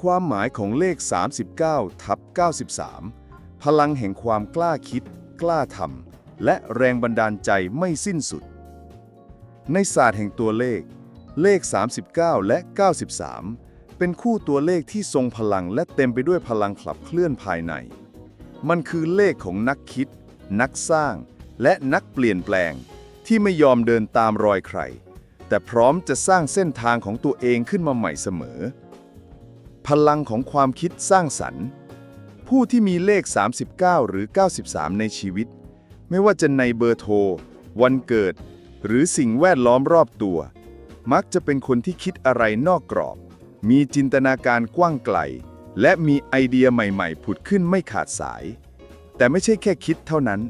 ความหมายของเลข 39 ทับ 93 พลังแห่งความกล้าคิด กล้าทำและแรงบันดาลใจไม่สิ้นสุด ในศาสตร์แห่งตัวเลข เลข 39 และ 93 เป็นคู่ตัวเลขที่ทรงพลังและเต็มไปด้วยพลังขับเคลื่อนภายใน มันคือเลขของนักคิด นักสร้าง และนักเปลี่ยนแปลง ที่ไม่ยอมเดินตามรอยใคร แต่พร้อมจะสร้างเส้นทางของตัวเองขึ้นมาใหม่เสมอ พลังของความคิดสร้างสรรค์ ผู้ที่มีเลข 39 หรือ 93 ในชีวิต ไม่ว่าจะในเบอร์โทร วันเกิด หรือสิ่งแวดล้อมรอบตัว มักจะเป็นคนที่คิดอะไรนอกกรอบ มีจินตนาการกว้างไกล และมีไอเดียใหม่ๆ ผุดขึ้นไม่ขาดสาย แต่ไม่ใช่แค่คิดเท่านั้น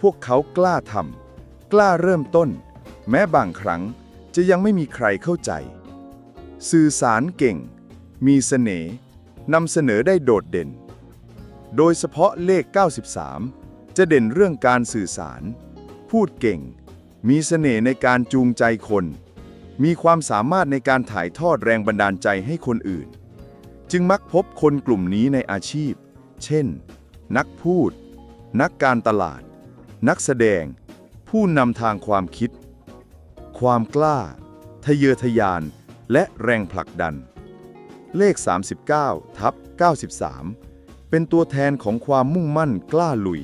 พวกเขากล้าทำกล้าเริ่มต้น แม้บางครั้งจะยังไม่มีใครเข้าใจ สื่อสารเก่ง มีเสน่ห์นำเสนอได้โดดเด่น โดยเฉพาะเลข 93 จะเด่นเรื่องการสื่อสาร พูดเก่ง มีเสน่ห์ในการจูงใจคน มีความสามารถในการถ่ายทอดแรงบันดาลใจให้คนอื่น จึงมักพบคนกลุ่มนี้ในอาชีพ เช่น นักพูด นักการตลาด นักแสดง ผู้นำทางความคิด ความกล้า ทะเยอทะยาน และแรงผลักดัน เลข 39 ทับ 93 เป็นตัวแทนของความมุ่งมั่นกล้าลุย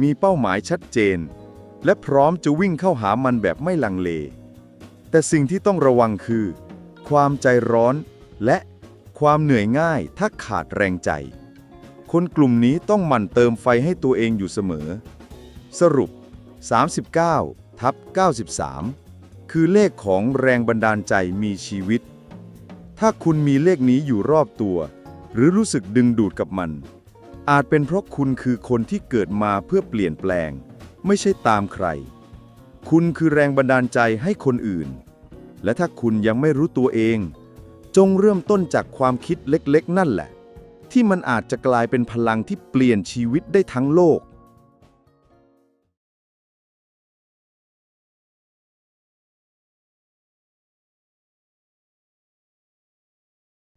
มีเป้าหมายชัดเจน และพร้อมจะวิ่งเข้าหามันแบบไม่ลังเล แต่สิ่งที่ต้องระวังคือ ความใจร้อนและความเหนื่อยง่ายถ้าขาดแรงใจ คนกลุ่มนี้ต้องหมั่นเติมไฟให้ตัวเองอยู่เสมอ สรุป 39 ทับ 93 คือเลขของแรงบันดาลใจมีชีวิต ถ้าคุณมีเลขนี้อยู่รอบตัว หรือรู้สึกดึงดูดกับมัน อาจเป็นเพราะคุณคือคนที่เกิดมาเพื่อเปลี่ยนแปลง ไม่ใช่ตามใคร คุณคือแรงบันดาลใจให้คนอื่น และถ้าคุณยังไม่รู้ตัวเอง จงเริ่มต้นจากความคิดเล็กๆ นั่นแหละ ที่มันอาจจะกลายเป็นพลังที่เปลี่ยนชีวิตได้ทั้งโลก